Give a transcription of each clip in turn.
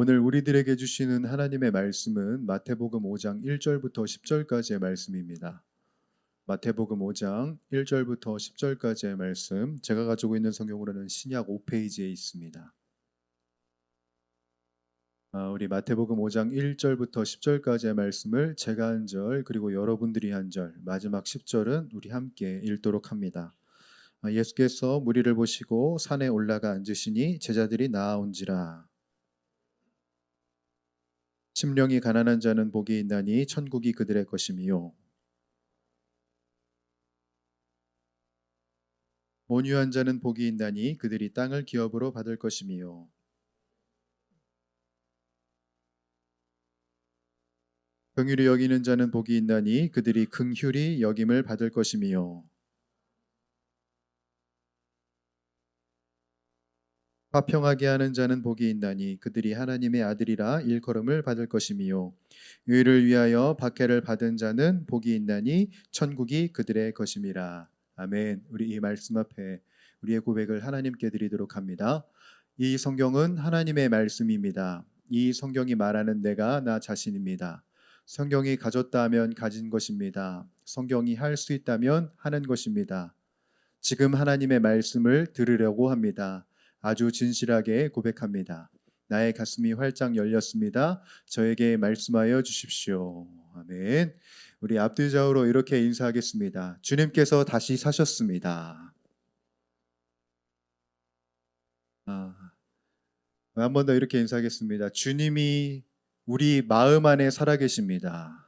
오늘 우리들에게 주시는 하나님의 말씀은 마태복음 5장 1절부터 10절까지의 말씀입니다. 마태복음 5장 1절부터 10절까지의 말씀 제가 가지고 있는 성경으로는 신약 5페이지에 있습니다. 아, 우리 마태복음 5장 1절부터 10절까지의 말씀을 제가 한 절 그리고 여러분들이 한 절 마지막 10절은 우리 함께 읽도록 합니다. 아, 예수께서 무리를 보시고 산에 올라가 앉으시니 제자들이 나아온지라 심령이 가난한 자는 복이 있나니 천국이 그들의 것임이요. 온유한 자는 복이 있나니 그들이 땅을 기업으로 받을 것임이요. 긍휼히 여기는 자는 복이 있나니 그들이 긍휼히 여김을 받을 것임이요 화평하게 하는 자는 복이 있나니 그들이 하나님의 아들이라 일컬음을 받을 것임이요 의를 위하여 박해를 받은 자는 복이 있나니 천국이 그들의 것임이라 아멘. 우리 이 말씀 앞에 우리의 고백을 하나님께 드리도록 합니다. 이 성경은 하나님의 말씀입니다. 이 성경이 말하는 내가 나 자신입니다. 성경이 가졌다 하면 가진 것입니다. 성경이 할 수 있다면 하는 것입니다. 지금 하나님의 말씀을 들으려고 합니다. 아주 진실하게 고백합니다. 나의 가슴이 활짝 열렸습니다. 저에게 말씀하여 주십시오. 아멘. 우리 앞뒤 좌우로 이렇게 인사하겠습니다. 주님께서 다시 사셨습니다. 아, 한 번 더 이렇게 인사하겠습니다. 주님이 우리 마음 안에 살아계십니다.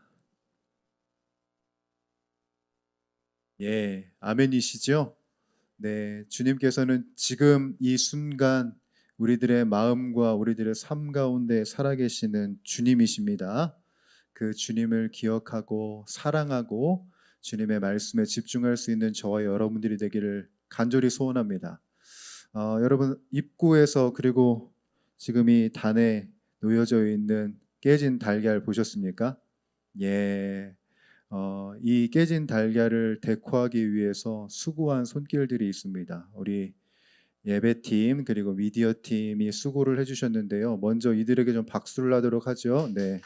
예, 아멘이시죠? 네, 주님께서는 지금 이 순간 우리들의 마음과 우리들의 삶 가운데 살아계시는 주님이십니다. 그 주님을 기억하고 사랑하고 주님의 말씀에 집중할 수 있는 저와 여러분들이 되기를 간절히 소원합니다. 어, 여러분 입구에서 그리고 지금 이 단에 놓여져 있는 깨진 달걀 보셨습니까? 예. 어, 이 깨진 달걀을 데코하기 위해서 수고한 손길들이 있습니다. 우리 예배팀 그리고 미디어 팀이 수고를 해주셨는데요. 먼저 이들에게 좀 박수를 하도록 하죠. 네.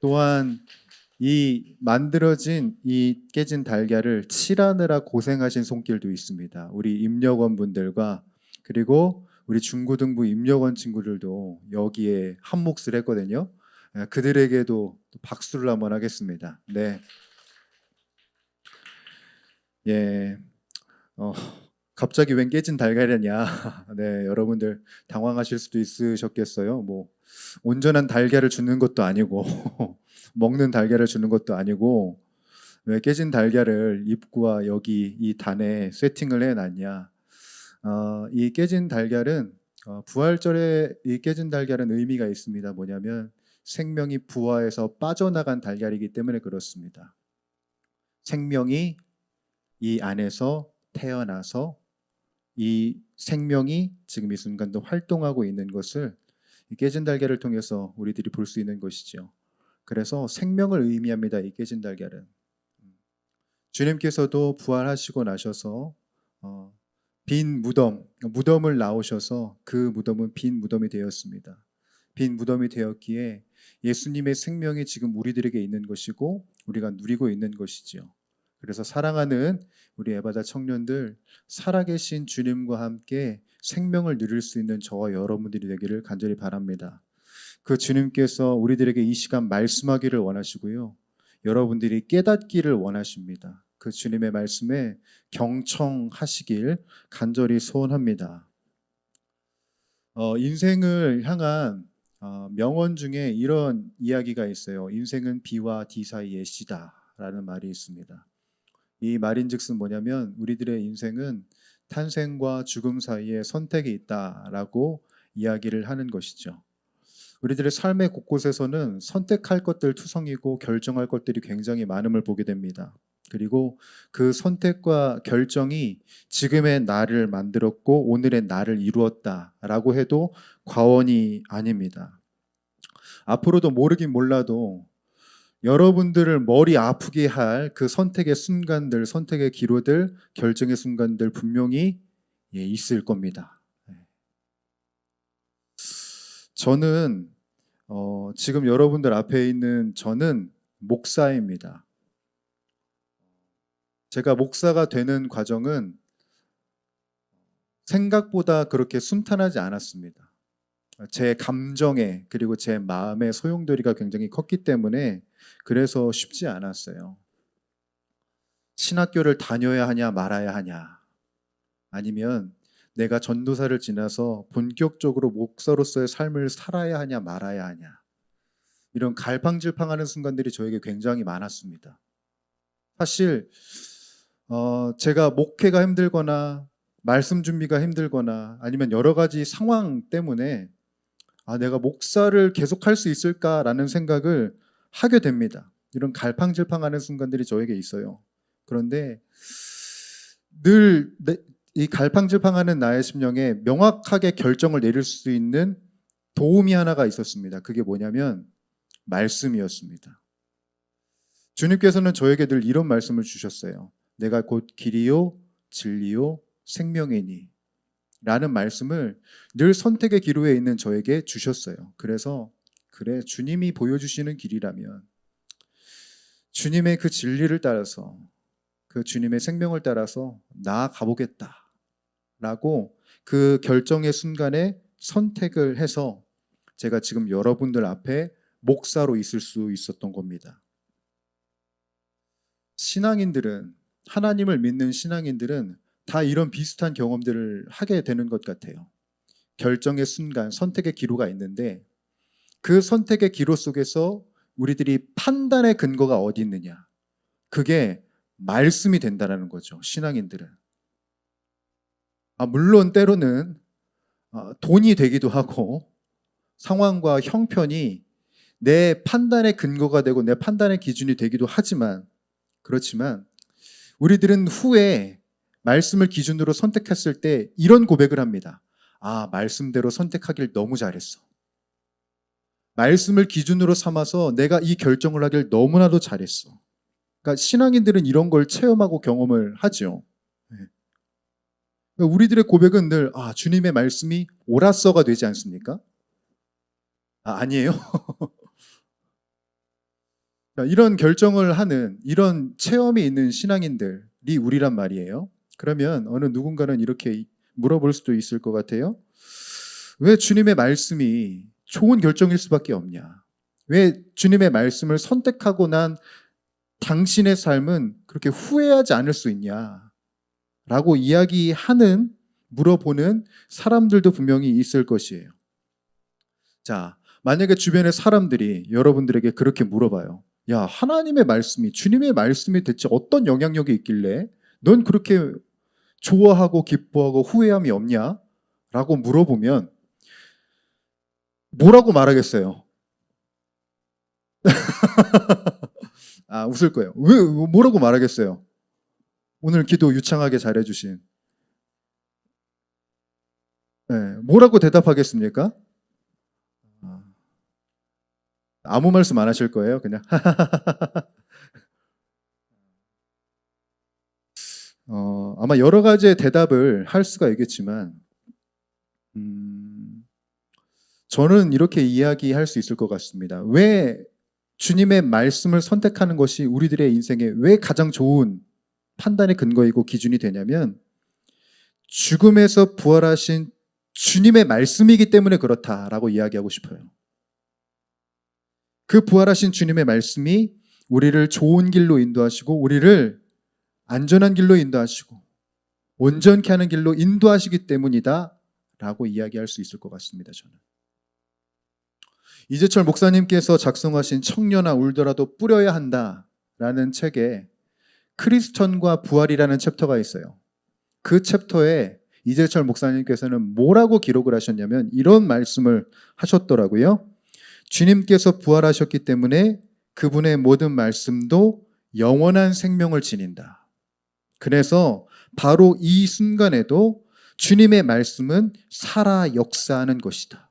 또한 이 만들어진 이 깨진 달걀을 칠하느라 고생하신 손길도 있습니다. 우리 임력원 분들과 그리고 우리 중고등부 임력원 친구들도 여기에 한 몫을 했거든요. 예, 그들에게도 박수를 한번 하겠습니다. 네. 예. 어, 갑자기 웬 깨진 달걀이냐. 네, 여러분들 당황하실 수도 있으셨겠어요. 뭐 온전한 달걀을 주는 것도 아니고 먹는 달걀을 주는 것도 아니고 왜 깨진 달걀을 입구와 여기 이 단에 세팅을 해놨냐? 어, 이 깨진 달걀은 어, 부활절에 이 깨진 달걀은 의미가 있습니다. 뭐냐면 생명이 부화해서 빠져나간 달걀이기 때문에 그렇습니다. 생명이 이 안에서 태어나서 이 생명이 지금 이 순간도 활동하고 있는 것을 깨진 달걀을 통해서 우리들이 볼 수 있는 것이죠. 그래서 생명을 의미합니다. 이 깨진 달걀은 주님께서도 부활하시고 나셔서 어, 빈 무덤, 무덤을 나오셔서 그 무덤은 빈 무덤이 되었습니다. 빈 무덤이 되었기에 예수님의 생명이 지금 우리들에게 있는 것이고 우리가 누리고 있는 것이지요. 그래서 사랑하는 우리 에바다 청년들 살아계신 주님과 함께 생명을 누릴 수 있는 저와 여러분들이 되기를 간절히 바랍니다. 그 주님께서 우리들에게 이 시간 말씀하기를 원하시고요. 여러분들이 깨닫기를 원하십니다. 그 주님의 말씀에 경청하시길 간절히 소원합니다. 어, 인생을 향한 어, 명언 중에 이런 이야기가 있어요. 인생은 비와 디 사이의 시다라는 말이 있습니다. 이 말인즉슨 뭐냐면 우리들의 인생은 탄생과 죽음 사이에 선택이 있다라고 이야기를 하는 것이죠. 우리들의 삶의 곳곳에서는 선택할 것들 투성이고 결정할 것들이 굉장히 많음을 보게 됩니다. 그리고 그 선택과 결정이 지금의 나를 만들었고 오늘의 나를 이루었다라고 해도 과언이 아닙니다. 앞으로도 모르긴 몰라도 여러분들을 머리 아프게 할 그 선택의 순간들, 선택의 기로들, 결정의 순간들 분명히 예, 있을 겁니다. 예. 저는 어, 지금 여러분들 앞에 있는 저는 목사입니다. 제가 목사가 되는 과정은 생각보다 그렇게 순탄하지 않았습니다. 제 감정에 그리고 제 마음의 소용돌이가 굉장히 컸기 때문에 그래서 쉽지 않았어요. 신학교를 다녀야 하냐 말아야 하냐 아니면 내가 전도사를 지나서 본격적으로 목사로서의 삶을 살아야 하냐 말아야 하냐 이런 갈팡질팡하는 순간들이 저에게 굉장히 많았습니다. 사실 어, 제가 목회가 힘들거나 말씀 준비가 힘들거나 아니면 여러 가지 상황 때문에 아, 내가 목사를 계속 할 수 있을까라는 생각을 하게 됩니다. 이런 갈팡질팡하는 순간들이 저에게 있어요. 그런데 늘 이 갈팡질팡하는 나의 심령에 명확하게 결정을 내릴 수 있는 도움이 하나가 있었습니다. 그게 뭐냐면 말씀이었습니다. 주님께서는 저에게 늘 이런 말씀을 주셨어요. 내가 곧 길이요, 진리요, 생명이니. 라는 말씀을 늘 선택의 기로에 있는 저에게 주셨어요. 그래서, 그래, 주님이 보여주시는 길이라면, 주님의 그 진리를 따라서, 그 주님의 생명을 따라서 나아가 보겠다. 라고 그 결정의 순간에 선택을 해서 제가 지금 여러분들 앞에 목사로 있을 수 있었던 겁니다. 신앙인들은 하나님을 믿는 신앙인들은 다 이런 비슷한 경험들을 하게 되는 것 같아요. 결정의 순간, 선택의 기로가 있는데 그 선택의 기로 속에서 우리들이 판단의 근거가 어디 있느냐? 그게 말씀이 된다라는 거죠. 신앙인들은. 아, 물론 때로는 아, 돈이 되기도 하고 상황과 형편이 내 판단의 근거가 되고 내 판단의 기준이 되기도 하지만 그렇지만 우리들은 후에 말씀을 기준으로 선택했을 때 이런 고백을 합니다. 아, 말씀대로 선택하길 너무 잘했어. 말씀을 기준으로 삼아서 내가 이 결정을 하길 너무나도 잘했어. 그러니까 신앙인들은 이런 걸 체험하고 경험을 하죠. 네. 우리들의 고백은 늘 아, 주님의 말씀이 옳았어가 되지 않습니까? 아, 아니에요. 이런 결정을 하는 이런 체험이 있는 신앙인들이 우리란 말이에요. 그러면 어느 누군가는 이렇게 물어볼 수도 있을 것 같아요. 왜 주님의 말씀이 좋은 결정일 수밖에 없냐? 왜 주님의 말씀을 선택하고 난 당신의 삶은 그렇게 후회하지 않을 수 있냐? 라고 이야기하는, 물어보는 사람들도 분명히 있을 것이에요. 자, 만약에 주변의 사람들이 여러분들에게 그렇게 물어봐요. 야, 하나님의 말씀이, 주님의 말씀이 대체 어떤 영향력이 있길래 넌 그렇게 좋아하고 기뻐하고 후회함이 없냐? 라고 물어보면 뭐라고 말하겠어요? 아, 웃을 거예요. 왜, 뭐라고 말하겠어요? 오늘 기도 유창하게 잘해주신. 네, 뭐라고 대답하겠습니까? 아무 말씀 안 하실 거예요, 그냥. 어, 아마 여러 가지의 대답을 할 수가 있겠지만, 음, 저는 이렇게 이야기할 수 있을 것 같습니다. 왜 주님의 말씀을 선택하는 것이 우리들의 인생에 왜 가장 좋은 판단의 근거이고 기준이 되냐면 죽음에서 부활하신 주님의 말씀이기 때문에 그렇다라고 이야기하고 싶어요. 그 부활하신 주님의 말씀이 우리를 좋은 길로 인도하시고 우리를 안전한 길로 인도하시고 온전케 하는 길로 인도하시기 때문이다 라고 이야기할 수 있을 것 같습니다. 저는. 이재철 목사님께서 작성하신 청년아 울더라도 뿌려야 한다 라는 책에 크리스천과 부활이라는 챕터가 있어요. 그 챕터에 이재철 목사님께서는 뭐라고 기록을 하셨냐면 이런 말씀을 하셨더라고요. 주님께서 부활하셨기 때문에 그분의 모든 말씀도 영원한 생명을 지닌다. 그래서 바로 이 순간에도 주님의 말씀은 살아 역사하는 것이다.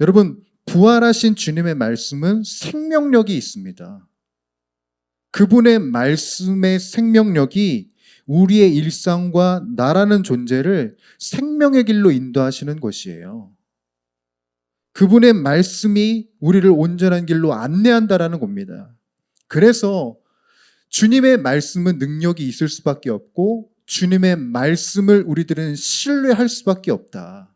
여러분, 부활하신 주님의 말씀은 생명력이 있습니다. 그분의 말씀의 생명력이 우리의 일상과 나라는 존재를 생명의 길로 인도하시는 것이에요. 그분의 말씀이 우리를 온전한 길로 안내한다라는 겁니다. 그래서 주님의 말씀은 능력이 있을 수밖에 없고 주님의 말씀을 우리들은 신뢰할 수밖에 없다.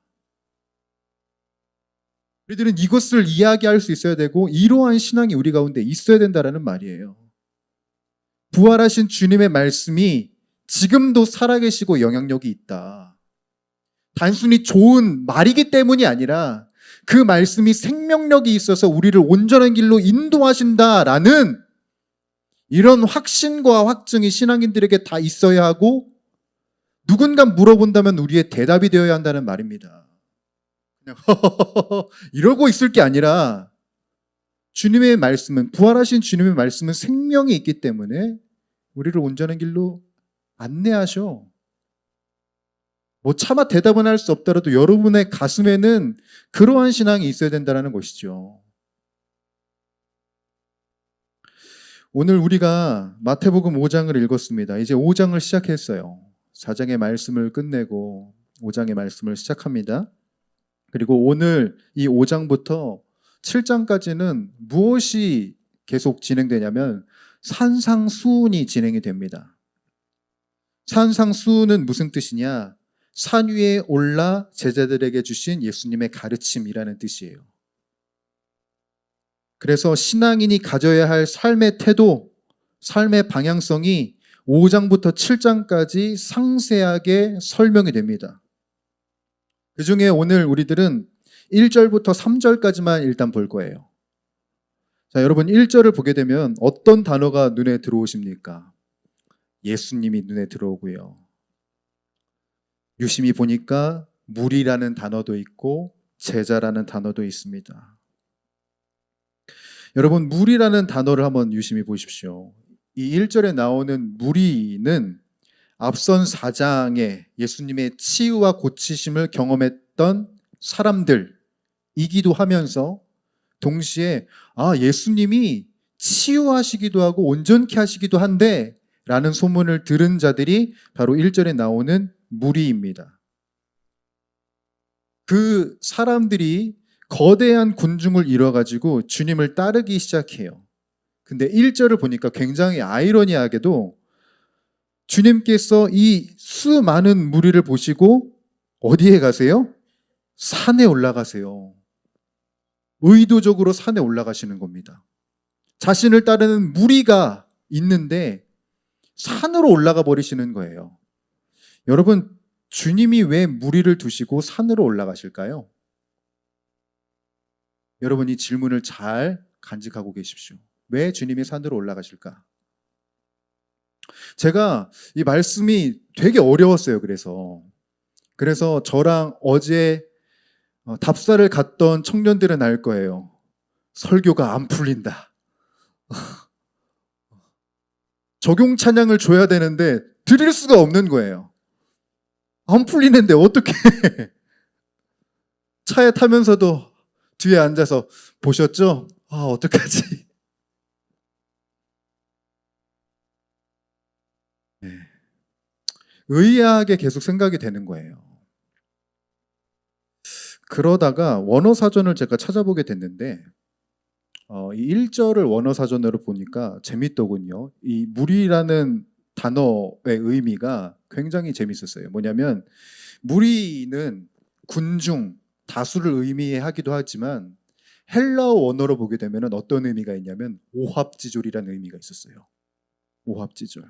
우리들은 이것을 이야기할 수 있어야 되고 이러한 신앙이 우리 가운데 있어야 된다라는 말이에요. 부활하신 주님의 말씀이 지금도 살아계시고 영향력이 있다. 단순히 좋은 말이기 때문이 아니라 그 말씀이 생명력이 있어서 우리를 온전한 길로 인도하신다라는 이런 확신과 확증이 신앙인들에게 다 있어야 하고 누군가 물어본다면 우리의 대답이 되어야 한다는 말입니다. 그냥 이러고 있을 게 아니라 주님의 말씀은 부활하신 주님의 말씀은 생명이 있기 때문에 우리를 온전한 길로 안내하셔. 뭐 차마 대답은 할 수 없더라도 여러분의 가슴에는 그러한 신앙이 있어야 된다는 것이죠. 오늘 우리가 마태복음 5장을 읽었습니다. 이제 5장을 시작했어요. 4장의 말씀을 끝내고 5장의 말씀을 시작합니다. 그리고 오늘 이 5장부터 7장까지는 무엇이 계속 진행되냐면 산상수훈이 진행이 됩니다. 산상수훈은 무슨 뜻이냐? 산 위에 올라 제자들에게 주신 예수님의 가르침이라는 뜻이에요. 그래서 신앙인이 가져야 할 삶의 태도, 삶의 방향성이 5장부터 7장까지 상세하게 설명이 됩니다. 그 중에 오늘 우리들은 1절부터 3절까지만 일단 볼 거예요. 자, 여러분 1절을 보게 되면 어떤 단어가 눈에 들어오십니까? 예수님이 눈에 들어오고요. 유심히 보니까 물이라는 단어도 있고 제자라는 단어도 있습니다. 여러분 물이라는 단어를 한번 유심히 보십시오. 이 1절에 나오는 무리는 앞선 4장에 예수님의 치유와 고치심을 경험했던 사람들이기도 하면서 동시에 아 예수님이 치유하시기도 하고 온전케 하시기도 한데 라는 소문을 들은 자들이 바로 1절에 나오는 무리입니다. 그 사람들이 거대한 군중을 이뤄가지고 주님을 따르기 시작해요. 근데 1절을 보니까 굉장히 아이러니하게도 주님께서 이 수많은 무리를 보시고 어디에 가세요? 산에 올라가세요. 의도적으로 산에 올라가시는 겁니다. 자신을 따르는 무리가 있는데 산으로 올라가 버리시는 거예요. 여러분, 주님이 왜 무리를 두시고 산으로 올라가실까요? 여러분 이 질문을 잘 간직하고 계십시오. 왜 주님이 산으로 올라가실까? 제가 이 말씀이 되게 어려웠어요. 그래서 그래서 저랑 어제 어, 답사를 갔던 청년들은 알 거예요. 설교가 안 풀린다. 적용 찬양을 줘야 되는데 드릴 수가 없는 거예요. 안 풀리는데 어떻게 차에 타면서도 뒤에 앉아서 보셨죠? 아, 어떡하지? 네. 의아하게 계속 생각이 되는 거예요. 그러다가 원어 사전을 제가 찾아보게 됐는데 어, 이 1절을 원어 사전으로 보니까 재밌더군요. 이 무리라는 단어의 의미가 굉장히 재밌었어요. 뭐냐면 무리는 군중, 다수를 의미하기도 하지만 헬라어 원어로 보게 되면 어떤 의미가 있냐면 오합지졸이라는 의미가 있었어요. 오합지졸.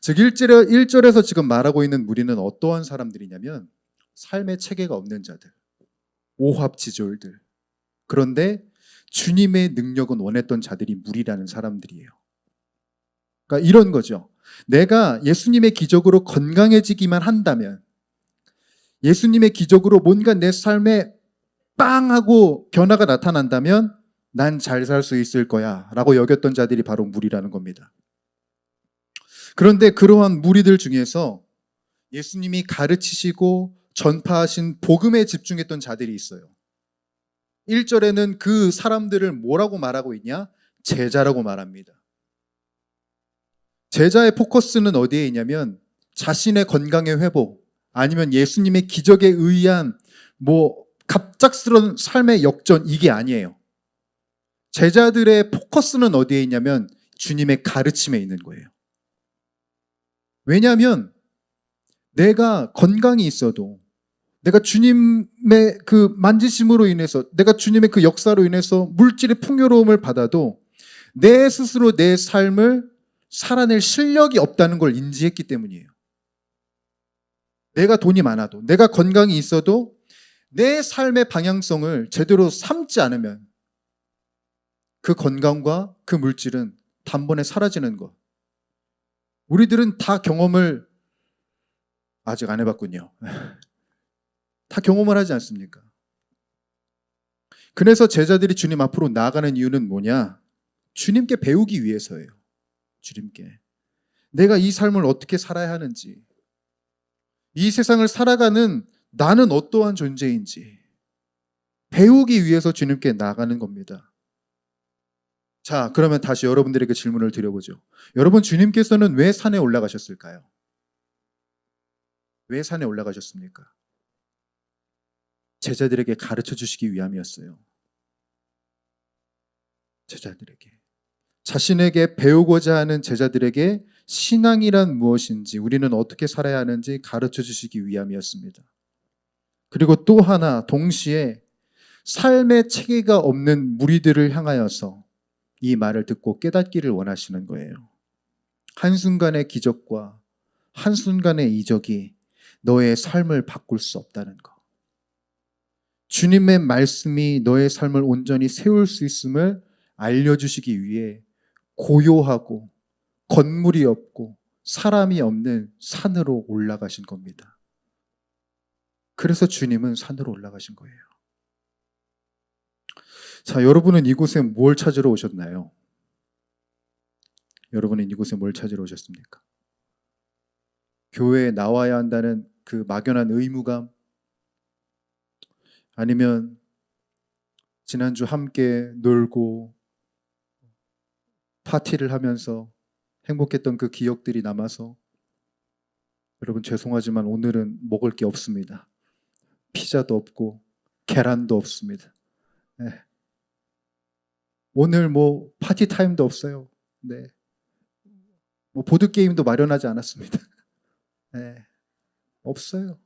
즉 1절에, 1절에서 지금 말하고 있는 무리는 어떠한 사람들이냐면 삶의 체계가 없는 자들, 오합지졸들. 그런데 주님의 능력은 원했던 자들이 무리라는 사람들이에요. 그러니까 이런 거죠. 내가 예수님의 기적으로 건강해지기만 한다면 예수님의 기적으로 뭔가 내 삶에 빵 하고 변화가 나타난다면 난 잘 살 수 있을 거야 라고 여겼던 자들이 바로 무리라는 겁니다. 그런데 그러한 무리들 중에서 예수님이 가르치시고 전파하신 복음에 집중했던 자들이 있어요. 1절에는 그 사람들을 뭐라고 말하고 있냐? 제자라고 말합니다. 제자의 포커스는 어디에 있냐면 자신의 건강의 회복, 아니면 예수님의 기적에 의한 뭐 갑작스러운 삶의 역전 이게 아니에요. 제자들의 포커스는 어디에 있냐면 주님의 가르침에 있는 거예요. 왜냐하면 내가 건강이 있어도 내가 주님의 그 만지심으로 인해서 내가 주님의 그 역사로 인해서 물질의 풍요로움을 받아도 내 스스로 내 삶을 살아낼 실력이 없다는 걸 인지했기 때문이에요. 내가 돈이 많아도 내가 건강이 있어도 내 삶의 방향성을 제대로 삼지 않으면 그 건강과 그 물질은 단번에 사라지는 것. 우리들은 다 경험을 아직 안 해봤군요. 다 경험을 하지 않습니까? 그래서 제자들이 주님 앞으로 나아가는 이유는 뭐냐? 주님께 배우기 위해서예요. 주님께. 내가 이 삶을 어떻게 살아야 하는지, 이 세상을 살아가는 나는 어떠한 존재인지 배우기 위해서 주님께 나아가는 겁니다. 자, 그러면 다시 여러분들에게 질문을 드려보죠. 여러분, 주님께서는 왜 산에 올라가셨을까요? 왜 산에 올라가셨습니까? 제자들에게 가르쳐 주시기 위함이었어요. 제자들에게. 자신에게 배우고자 하는 제자들에게 신앙이란 무엇인지, 우리는 어떻게 살아야 하는지 가르쳐 주시기 위함이었습니다. 그리고 또 하나, 동시에 삶의 체계가 없는 무리들을 향하여서 이 말을 듣고 깨닫기를 원하시는 거예요. 한순간의 기적과 한순간의 이적이 너의 삶을 바꿀 수 없다는 것. 주님의 말씀이 너의 삶을 온전히 세울 수 있음을 알려주시기 위해 고요하고 건물이 없고 사람이 없는 산으로 올라가신 겁니다. 그래서 주님은 산으로 올라가신 거예요. 자, 여러분은 이곳에 뭘 찾으러 오셨나요? 여러분은 이곳에 뭘 찾으러 오셨습니까? 교회에 나와야 한다는 그 막연한 의무감, 아니면 지난주 함께 놀고 파티를 하면서 행복했던 그 기억들이 남아서 여러분 죄송하지만 오늘은 먹을 게 없습니다. 피자도 없고 계란도 없습니다. 네. 오늘 뭐 파티 타임도 없어요. 네. 뭐 보드 게임도 마련하지 않았습니다. 네. 없어요.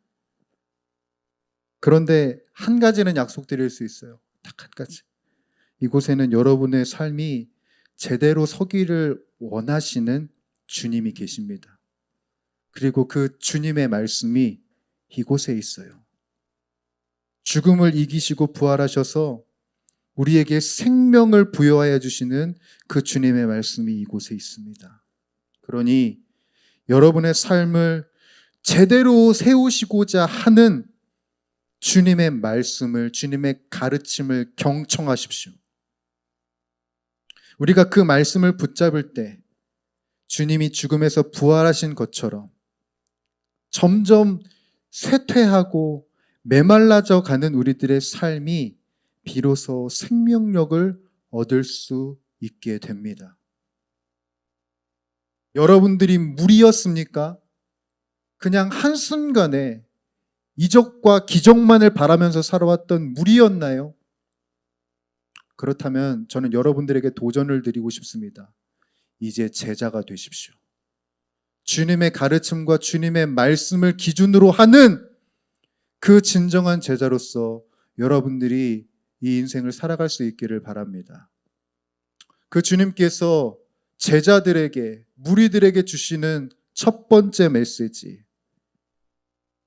그런데 한 가지는 약속드릴 수 있어요. 딱 한 가지. 이곳에는 여러분의 삶이 제대로 서기를 원하시는 주님이 계십니다. 그리고 그 주님의 말씀이 이곳에 있어요. 죽음을 이기시고 부활하셔서 우리에게 생명을 부여하여 주시는 그 주님의 말씀이 이곳에 있습니다. 그러니 여러분의 삶을 제대로 세우시고자 하는 주님의 말씀을, 주님의 가르침을 경청하십시오. 우리가 그 말씀을 붙잡을 때 주님이 죽음에서 부활하신 것처럼 점점 쇠퇴하고 메말라져 가는 우리들의 삶이 비로소 생명력을 얻을 수 있게 됩니다. 여러분들이 무리였습니까? 그냥 한순간에 이적과 기적만을 바라면서 살아왔던 무리였나요? 그렇다면 저는 여러분들에게 도전을 드리고 싶습니다. 이제 제자가 되십시오. 주님의 가르침과 주님의 말씀을 기준으로 하는 그 진정한 제자로서 여러분들이 이 인생을 살아갈 수 있기를 바랍니다. 그 주님께서 제자들에게, 무리들에게 주시는 첫 번째 메시지.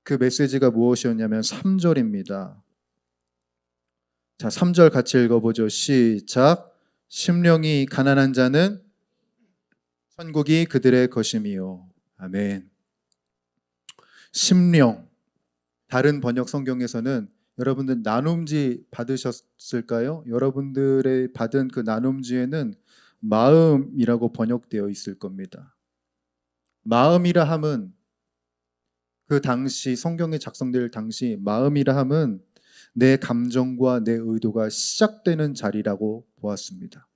그 메시지가 무엇이었냐면 3절입니다. 자, 3절 같이 읽어보죠. 시작. 심령이 가난한 자는 천국이 그들의 것임이요. 아멘. 심령. 다른 번역 성경에서는 여러분들 나눔지 받으셨을까요? 여러분들의 받은 그 나눔지에는 마음이라고 번역되어 있을 겁니다. 마음이라 함은 그 당시 성경에 작성될 당시 마음이라 함은 내 감정과 내 의도가 시작되는 자리라고 보았습니다.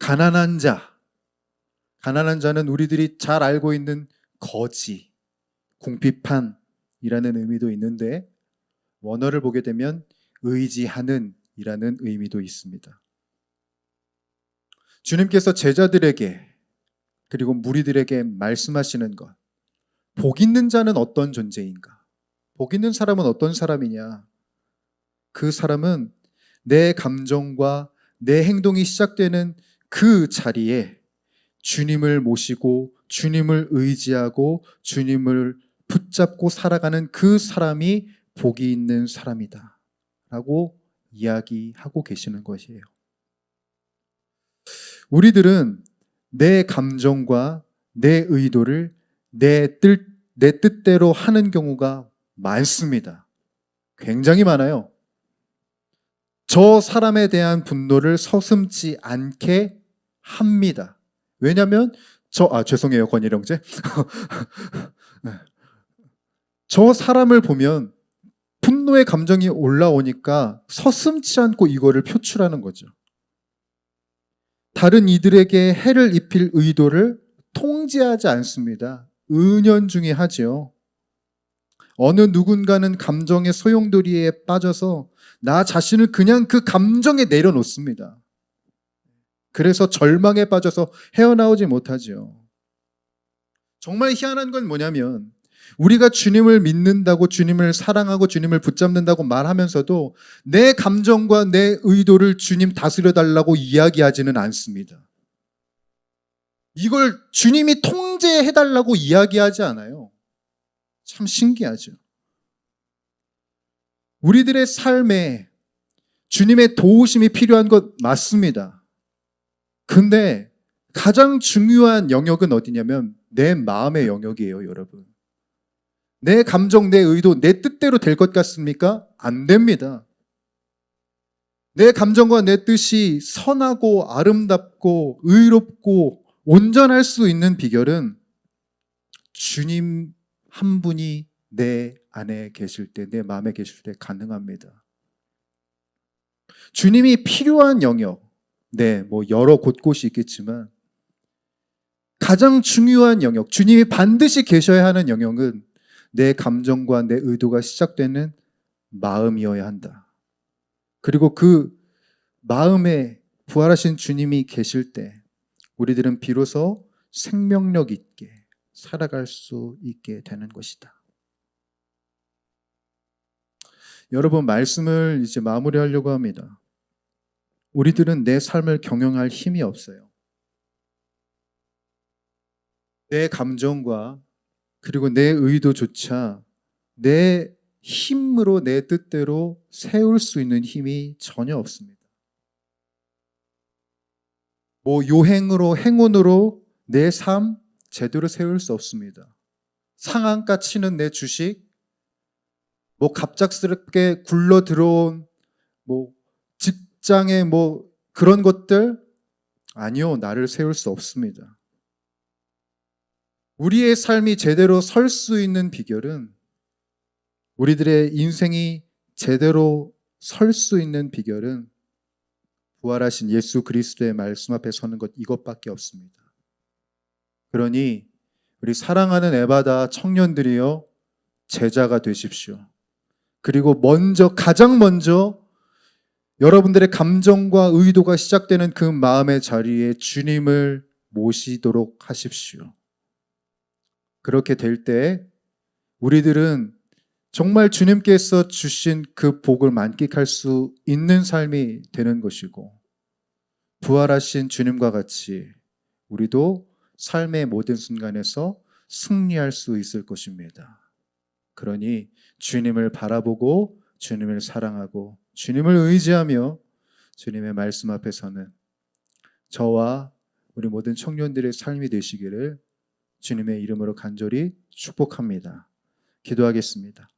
가난한 자, 가난한 자는 우리들이 잘 알고 있는 거지, 궁핍한이라는 의미도 있는데 원어를 보게 되면 의지하는 이라는 의미도 있습니다. 주님께서 제자들에게 그리고 무리들에게 말씀하시는 것. 복 있는 자는 어떤 존재인가? 복 있는 사람은 어떤 사람이냐? 그 사람은 내 감정과 내 행동이 시작되는 그 자리에 주님을 모시고 주님을 의지하고 주님을 붙잡고 살아가는 그 사람이 복이 있는 사람이다. 라고 이야기하고 계시는 것이에요. 우리들은 내 감정과 내 의도를 내, 뜻, 내 뜻대로 하는 경우가 많습니다. 굉장히 많아요. 저 사람에 대한 분노를 서슴지 않게 합니다. 왜냐하면 저, 아, 죄송해요, 권일영제. 저 사람을 보면 분노의 감정이 올라오니까 서슴지 않고 이거를 표출하는 거죠. 다른 이들에게 해를 입힐 의도를 통제하지 않습니다. 은연중에 하지요. 어느 누군가는 감정의 소용돌이에 빠져서 나 자신을 그냥 그 감정에 내려놓습니다. 그래서 절망에 빠져서 헤어나오지 못하지요. 정말 희한한 건 뭐냐면 우리가 주님을 믿는다고 주님을 사랑하고 주님을 붙잡는다고 말하면서도 내 감정과 내 의도를 주님 다스려 달라고 이야기하지는 않습니다. 이걸 주님이 통제해 달라고 이야기하지 않아요. 참 신기하죠. 우리들의 삶에 주님의 도우심이 필요한 것 맞습니다. 근데 가장 중요한 영역은 어디냐면 내 마음의 영역이에요, 여러분. 내 감정, 내 의도, 내 뜻대로 될 것 같습니까? 안 됩니다. 내 감정과 내 뜻이 선하고 아름답고 의롭고 온전할 수 있는 비결은 주님 한 분이 내 안에 계실 때, 내 마음에 계실 때 가능합니다. 주님이 필요한 영역, 네, 뭐 여러 곳곳이 있겠지만 가장 중요한 영역, 주님이 반드시 계셔야 하는 영역은 내 감정과 내 의도가 시작되는 마음이어야 한다. 그리고 그 마음에 부활하신 주님이 계실 때 우리들은 비로소 생명력 있게 살아갈 수 있게 되는 것이다. 여러분 말씀을 이제 마무리하려고 합니다. 우리들은 내 삶을 경영할 힘이 없어요. 내 감정과 그리고 내 의도조차 내 힘으로 내 뜻대로 세울 수 있는 힘이 전혀 없습니다. 뭐 요행으로 행운으로 내 삶 제대로 세울 수 없습니다. 상한가 치는 내 주식, 뭐 갑작스럽게 굴러 들어온 뭐 직장의 뭐 그런 것들 아니요 나를 세울 수 없습니다. 우리의 삶이 제대로 설 수 있는 비결은 우리들의 인생이 제대로 설 수 있는 비결은 부활하신 예수 그리스도의 말씀 앞에 서는 것 이것밖에 없습니다. 그러니 우리 사랑하는 에바다 청년들이여 제자가 되십시오. 그리고 먼저 가장 먼저 여러분들의 감정과 의도가 시작되는 그 마음의 자리에 주님을 모시도록 하십시오. 그렇게 될 때 우리들은 정말 주님께서 주신 그 복을 만끽할 수 있는 삶이 되는 것이고 부활하신 주님과 같이 우리도 삶의 모든 순간에서 승리할 수 있을 것입니다. 그러니 주님을 바라보고 주님을 사랑하고 주님을 의지하며 주님의 말씀 앞에서는 저와 우리 모든 청년들의 삶이 되시기를 주님의 이름으로 간절히 축복합니다. 기도하겠습니다.